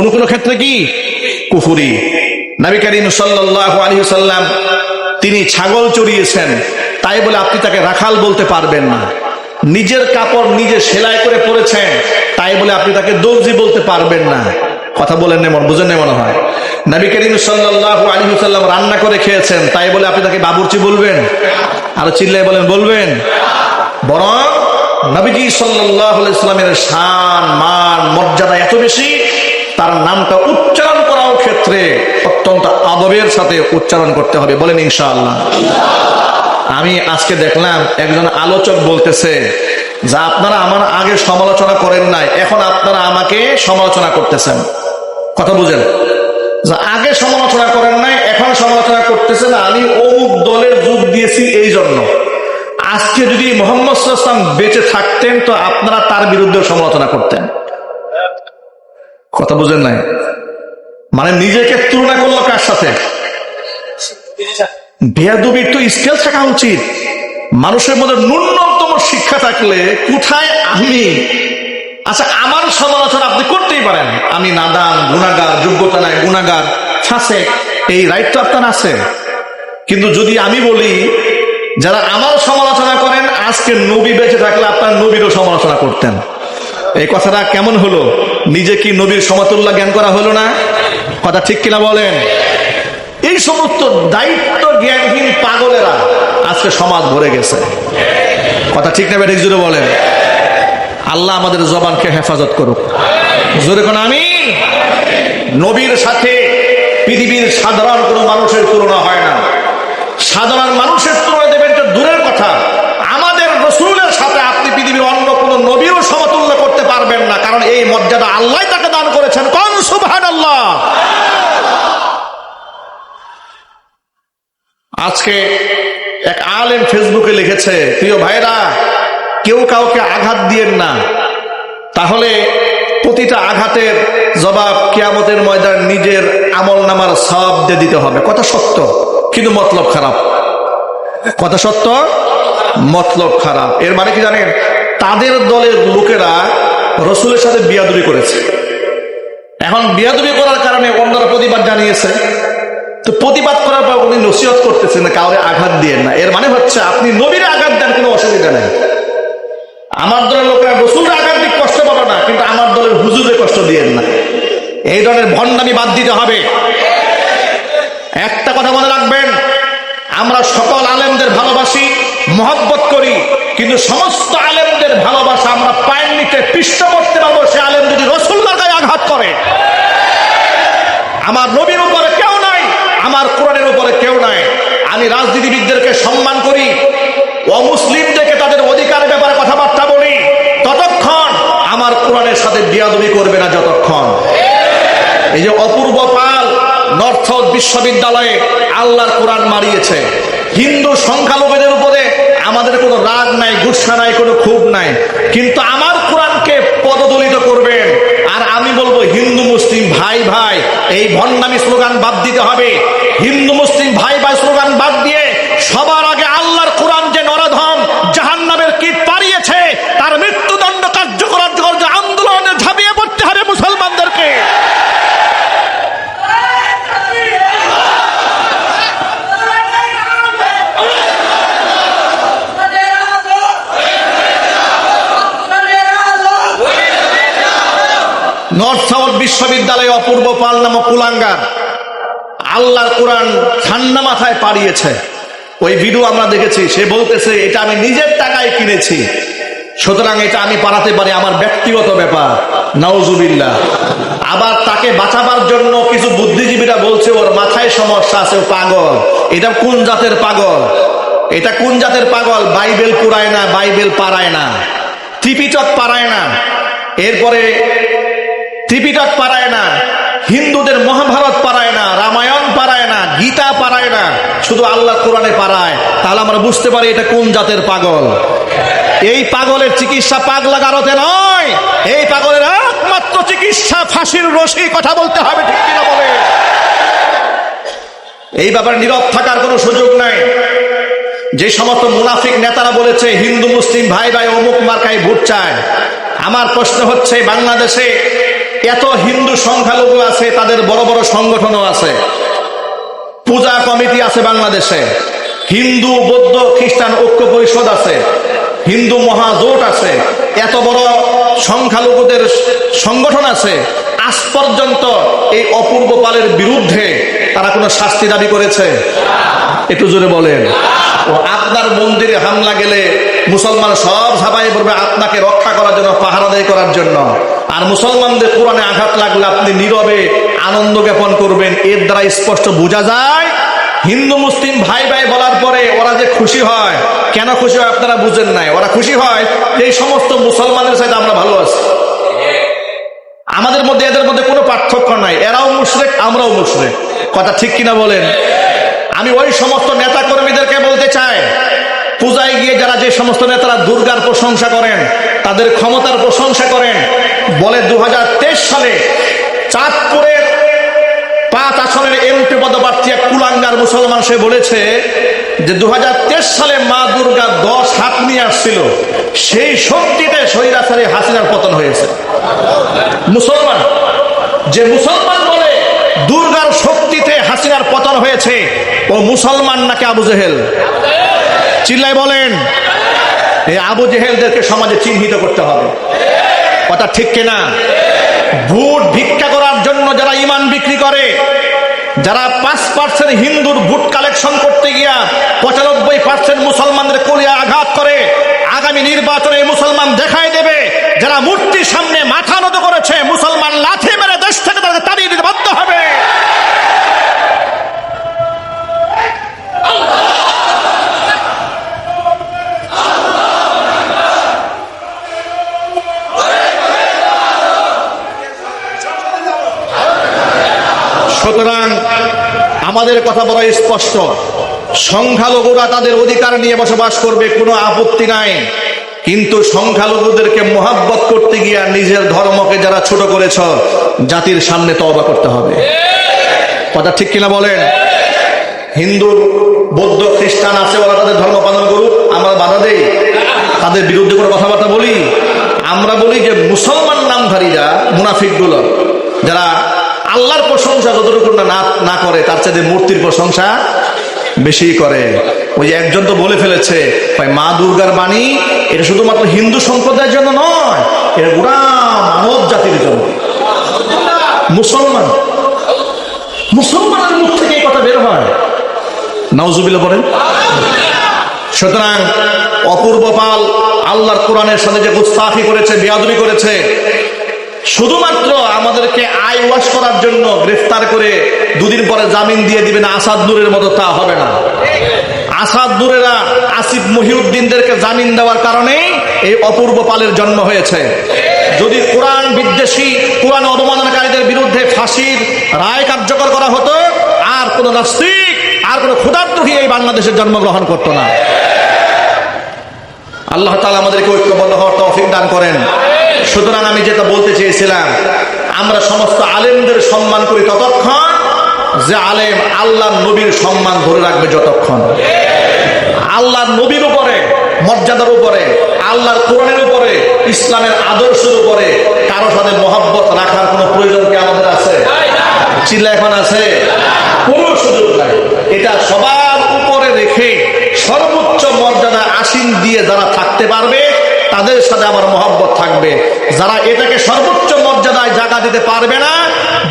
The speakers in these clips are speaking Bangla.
কোন কোন ক্ষেত্রে কি? কুফুরি। নবী করিম সাল্লাহ আলী সাল্লাম তিনি ছাগল চড়িয়েছেন। তাই বলে আপনি তাকে রাখাল বলতে পারবেন না। নিজের কাপড় নিজে সেলাই করে পরেছেন। তাই বলে আপনি তাকে দর্জি বলতে পারবেন না। কথা বলেন নেমন বুঝেন নেমন হয়। নবী করিম সাল্লাহ আলী সাল্লাম রান্না করে খেয়েছেন। তাই বলে আপনি তাকে বাবুর্চি বলবেন? আরও চিল্লাই বলেন, বলবেন? বরং নবীজি সাল্লাহ ইসলামের শান, মান, মর্যাদা এত বেশি তার নামটা উচ্চারণ করার ক্ষেত্রে অত্যন্ত আদবের সাথে উচ্চারণ করতে হবে। বলেন ইনশাআল্লাহ। আমি আজকে দেখলাম একজন আলোচক বলতেছে যা, আপনারা আমার আগে সমালোচনা করেন নাই, এখন আপনারা আমাকে সমালোচনা করতেছেন। কথা বুঝেন? যা, আগে সমালোচনা করেন নাই, এখন সমালোচনা করতেছেন। আমি অমুক দলের যোগ দিয়েছি এই জন্য আজকে যদি মোহাম্মদ বেঁচে থাকতেন, তো আপনারা তার বিরুদ্ধে সমালোচনা করতেন। কথা বুঝেন নাই? মানে নিজেকে তুলনা করল কার সাথে? বেয়াদবির তো স্কেল থাকা উচিত। মানুষের মধ্যে ন্যূনতম শিক্ষা থাকলে কোথায় আমি? আচ্ছা আমার সমালোচনা আপনি করতেই পারেন। আমি নাদান, গুণাগার, যোগ্যতা নাই, গুণাগার ফাঁসে এই রাইট তো আপনার আছে। কিন্তু যদি আমি বলি, যারা আমার সমালোচনা করেন, আজকে নবী বেঁচে থাকলে আপনার নবীরও সমালোচনা করতেন। এই কথাটা কেমন হলো? নিজে কি নবীর সমতুল্য জ্ঞান করা হলো না? কথা ঠিক কিনা বলেন? এই সমস্ত দায়িত্ব জ্ঞানহীন পাগলেরা আজকে সমাজ ভরে গেছে। কথা ঠিক না বেঠিক জুড়ে বলেন? আল্লাহ আমাদের জবানকে হেফাজত করুক। জোরে কোন আমি? নবীর সাথে পৃথিবীর সাধারণ কোনো মানুষের তুলনা হয় না। সাধারণ মানুষের তুলনা দেবেন তো দূরের কথা আমাদের রসুলের সাথে আপনি পৃথিবীর অন্য কোনো নবীরও সমতুল্য করতে পারবেন না কারণ এই মর্যাদা আল্লাহ তাকে দান করেছেন। কন সুবহান আল্লাহ আজকে এক আলেম ফেসবুকে লিখেছে, প্রিয় ভাইরা কেউ কাউকে আঘাত দিয়েন না। তাহলে প্রতিটা আঘাতের জবাব কিয়ামতের ময়দান নিজের আমল নামার সব দিয়ে দিতে হবে। কথা সত্য, কিন্তু মতলব খারাপ। কথা সত্য, মতলব খারাপ। এর মানে কি জানেন? তাদের দলের লোকেরা রসুলের সাথে বিয়াদুরি করেছে। এখন বিয়াদুরি করার কারণে অন্যরা প্রতিবাদ জানিয়েছে। তো প্রতিবাদ করার পর উনি নসিহত করতেছেন কাউরে আঘাত দিয়ে না। এর মানে হচ্ছে আপনি নবীরে আঘাত দেন, কোনো অসুবিধা নেই। আমার দলের লোকেরা রসুলের আঘাত দিক কষ্ট পাবে না, কিন্তু আমার দলের হুজুরে কষ্ট দিয়েন না। এই ধরনের ভণ্ডামি বাদ দিতে হবে। একটা কথা মনে রাখবেন, আমরা সকল আলেমদের ভালোবাসি। মহব্বত করি, কিন্তু সমস্ত আলেমদের ভালোবাসা আমরা পায়ের নিচে পৃষ্ঠ করতে পারব, সে আলেম যদি রসুল্লার গায়ে আঘাত করে। আমার নবীর উপরে কেউ নাই, আমার কোরআনের উপরে কেউ নাই। আমি রাজনীতিবিদদেরকে সম্মান করি, অমুসলিমদেরকে তাদের অধিকারের ব্যাপারে কথাবার্তা বলি। ততক্ষণ আমার কোরআনের সাথে বিয়াদবি করবে না যতক্ষণ। এই যে অপূর্ব পাল, নর্থ বিশ্ববিদ্যালয়ে আল্লাহর কোরআন মারিয়েছে। হিন্দু সংখ্যালঘুদের উপরে আমাদের কোনো রাগ নাই, গুসা নাই, কোনো ক্ষোভ নাই। কিন্তু আমার কোরআনকে পদদলিত করবেন। আর আমি বলব, হিন্দু মুসলিম ভাই ভাই, এই ভন্ডামি স্লোগান বাদ দিতে হবে। হিন্দু মুসলিম ভাই ভাই স্লোগান বাদ দিয়ে সবার আগে আল্লাহর কোরআন যে নরাধম জাহান নামের কীট পারিয়েছে তার মৃত্যুদণ্ড কার্যকর করার জন্য আন্দোলনে ঝাঁপিয়ে পড়তে হবে মুসলমানদেরকে নর্থ সাউথ বিশ্ববিদ্যালয়ে অপূর্ব পাল নামক কুলাঙ্গার আল্লাহর কোরআন ঠান্ডা মাথায় পাড়িয়েছে। ওই ভিডিও আমরা দেখেছি, সে বলতেছে, এটা আমি নিজের টাকায় কিনেছি। সুতরাং এটা আমি পারাতে পারি, আমার ব্যক্তিগত ব্যাপার। নাউজুবিল্লাহ। আবার তাকে বাঁচাবার জন্য কিছু বুদ্ধিজীবীরা বলছে, ওর মাথায় সমস্যা আছে, ও পাগল। এটা কোন জাতের পাগল? এটা কোন জাতের পাগল? বাইবেল পুরায় না, বাইবেল পারায় না। ত্রিপিটক পারায় না। এরপরে ত্রিপিটক পারায় না, হিন্দুদের মহাভারত পারায় না, রামায়ণ পারায় না, গীতা পারায় না, শুধু আল্লাহ কোরআনে পারায়। তাহলে আমরা বুঝতে পারি এটা কোন জাতের পাগল। এই পাগলের চিকিৎসা পাগলা গারতে নয়, এই পাগলের একমাত্র চিকিৎসা ফাঁসির রশি, কথা বলতে হবে ঠিক কিনা বলে। এই ব্যাপারে নীরব থাকার কোনো সুযোগ নাই। যে সমস্ত মুনাফিক নেতারা বলেছে, হিন্দু, মুসলিম ভাই ভাই অমুক মার্কায় ভোট চায়। আমার প্রশ্ন হচ্ছে, বাংলাদেশে এত হিন্দু সংখ্যালঘু আছে, তাদের বড় বড় সংগঠনও আছে। পূজা কমিটি আছে বাংলাদেশে। হিন্দু, বৌদ্ধ, খ্রিস্টান ঐক্য পরিষদ আছে। হিন্দু মহাজোট আছে। এত বড় সংখ্যালঘুদের সংগঠন আছে। আজ পর্যন্ত এই অপূর্ব পালের বিরুদ্ধে তারা কোনো শাস্তি দাবি করেছে? একটু জোরে বলেন। ও আপনার মন্দিরে হামলা গেলে মুসলমান সব ঝাঁপাই পড়বে আপনাকে রক্ষা করার জন্য পাহারাদাই করার জন্য। আর মুসলমানদের কোরআনে আঘাত লাগলে আপনি নীরবে আনন্দ জ্ঞাপন করবেন। এর দ্বারা স্পষ্ট বোঝা যায়, হিন্দু, মুসলিম ভাই ভাই বলার পরে ওরা যে খুশি হয়, কেন খুশি হয় আপনারা বুঝেন নাই। ওরা খুশি হয়, এই সমস্ত মুসলমানের সাথে আমরা ভালো আছি। আমাদের মধ্যে, এদের মধ্যে কোনো পার্থক্য নাই। এরাও মুশরেক, আমরাও মুশরেক। কথা ঠিক কিনা বলেন? আমি ওই সমস্ত নেতা কর্মীদেরকে বলতে চাই পূজায় গিয়ে যারা যে সমস্ত নেতারা দুর্গার প্রশংসা করেন, তাদের ক্ষমতার প্রশংসা করেন, বলে দু হাজার তেইশ সালে চাঁদপুরের পাঁচ আসনের এমপি পদপ্রার্থী এক কুলাঙ্গার মুসলমান সে বলেছে যে দু হাজার তেইশ সালে মা দুর্গা দশ হাত নিয়ে আসছিল, সেই শক্তিতে স্বৈরাচারী হাসিনার পতন হয়েছে। মুসলমান, যে মুসলমান বলে দুর্গার শক্তিতে হাসিনার পতন হয়েছে, ও মুসলমান নাকি আবু জেহেল? চিল্লাই বলেন। এই আবু জেহেলদেরকে সমাজে চিহ্নিত করতে হবে। কথা ঠিক কিনা? ভোট ভিক্ষা করার জন্য যারা ইমান বিক্রি করে, যারা পাঁচ পার্সেন্ট হিন্দুর ভোট কালেকশন করতে গিয়া পঁচানব্বই পার্সেন্ট মুসলমানদের কলিয়া আঘাত করে, আগামী নির্বাচনে মুসলমান দেখাই দেবে, যারা মূর্তির সামনে মাথা নত করেছে মুসলমান লাথি মেরে দেশ থেকে তাদের তাড়িয়ে দিতে বাধ্য হবে সুতরাং আমাদের কথা বড় স্পষ্ট। সংখ্যালঘুরা তাদের অধিকার নিয়ে বসবাস করবে, কোনো আপত্তি নাই। কিন্তু সংখ্যালঘুদেরকে মোহাব্বত করতে গিয়া নিজের ধর্মকে যারা ছোট করেছ, জাতির সামনে তবা করতে হবে। কথা ঠিক কিনা বলেন? হিন্দু, বৌদ্ধ, খ্রিস্টান আছে, ওরা তাদের ধর্ম পালন করুক, আমরা বাধা দেই। তাদের বিরুদ্ধে কোনো কথাবার্তা বলি? আমরা বলি যে মুসলমান নামধারীরা, মুনাফিকগুলো, যারা আল্লাহর প্রশংসা যতটুকু না না করে, তার চাইতে মূর্তির প্রশংসা বেশি করে। ওই যে একজন তো বলে ফেলেছে, ভাই, মা দুর্গার বাণী, এটা শুধুমাত্র হিন্দু সম্প্রদায়ের জন্য নয়, এটা গোড়া মানব জাতির জন্য। মুসলমান। মুসলমানের মুখ থেকে এই কথা বের হয়। নওজুবিল্লা বলেন। সুতরাং অপূর্ব পাল আল্লাহর কোরআনের সাথে যে গুস্তাফি করেছে, বেয়াদবি করেছে শুধুমাত্র আমাদেরকে আই ওয়াশ করার জন্য গ্রেফতার করে দুদিন পরে জামিন দিয়ে দিবেন আসাদ মতো তা হবে না। আসাদ নূরেরা আসিফ মহিউদ্দিনদেরকে জামিন দেওয়ার কারণে এই অপূর্ব পালের জন্ম হয়েছে। যদি কোরআন বিদ্বেষী, কোরআন অবমাননাকারীদের বিরুদ্ধে ফাঁসির রায় কার্যকর করা হতো, আর কোন নাস্তিক, আর কোন ক্ষুধার্তহী এই বাংলাদেশের জন্মগ্রহণ করতো না। আল্লাহ তালা আমাদেরকে ঐক্যবদ্ধ হওয়ার তৌফিক দান করেন। সুতরাং আমি যেটা বলতে চেয়েছিলাম, আমরা সমস্ত আলেমদের সম্মান করি ততক্ষণ, যে আলেম আল্লাহ নবীর সম্মান ধরে রাখবে যতক্ষণ। আল্লাহ নবীর উপরে, মর্যাদার উপরে, আল্লাহর কোরআনের উপরে, ইসলামের আদর্শের উপরে কারও সাথে মহাব্বত রাখার কোনো প্রয়োজন কি আমাদের আছে? চিল্লা এখন আছে? কোনো সুযোগ নাই। এটা সবার উপরে রেখে সর্বোচ্চ মর্যাদা আসীন দিয়ে যারা থাকতে পারবে তাদের সাথে আমার মহব্বত থাকবে। যারা এটাকে সর্বোচ্চ মর্যাদায় জায়গা দিতে পারবে না,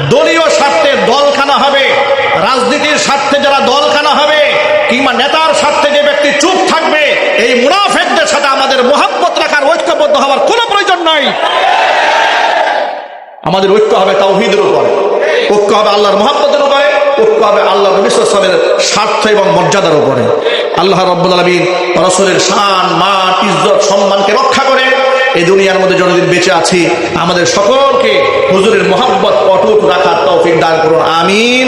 দলীয় স্বার্থে দলখানা হবে, রাজনীতির স্বার্থে যারা দলখানা হবে, কিংবা নেতার স্বার্থে যে ব্যক্তি চুপ থাকবে, এই মুনাফেকদের সাথে আমাদের মহাব্বত রাখার ঐক্যবদ্ধ হওয়ার কোনো প্রয়োজন নাই। আমাদের ঐক্য হবে তাও তাওহিদের উপরে। ঐক্য হবে আল্লাহর মহাব্বতের উপরে ঐক্য হবে আল্লাহ নবীলামের স্বার্থ এবং মর্যাদার উপরে। আল্লাহ রব্বুল আলমিন রসলের শান, মান, ইজ্জত, সম্মানকে রক্ষা করে এই দুনিয়ার মধ্যে যতদিন বেঁচে আছি, আমাদের সকলকে হুজুরের মোহাম্মত অটুট রাখার তৌফিক দান করুন। আমিন।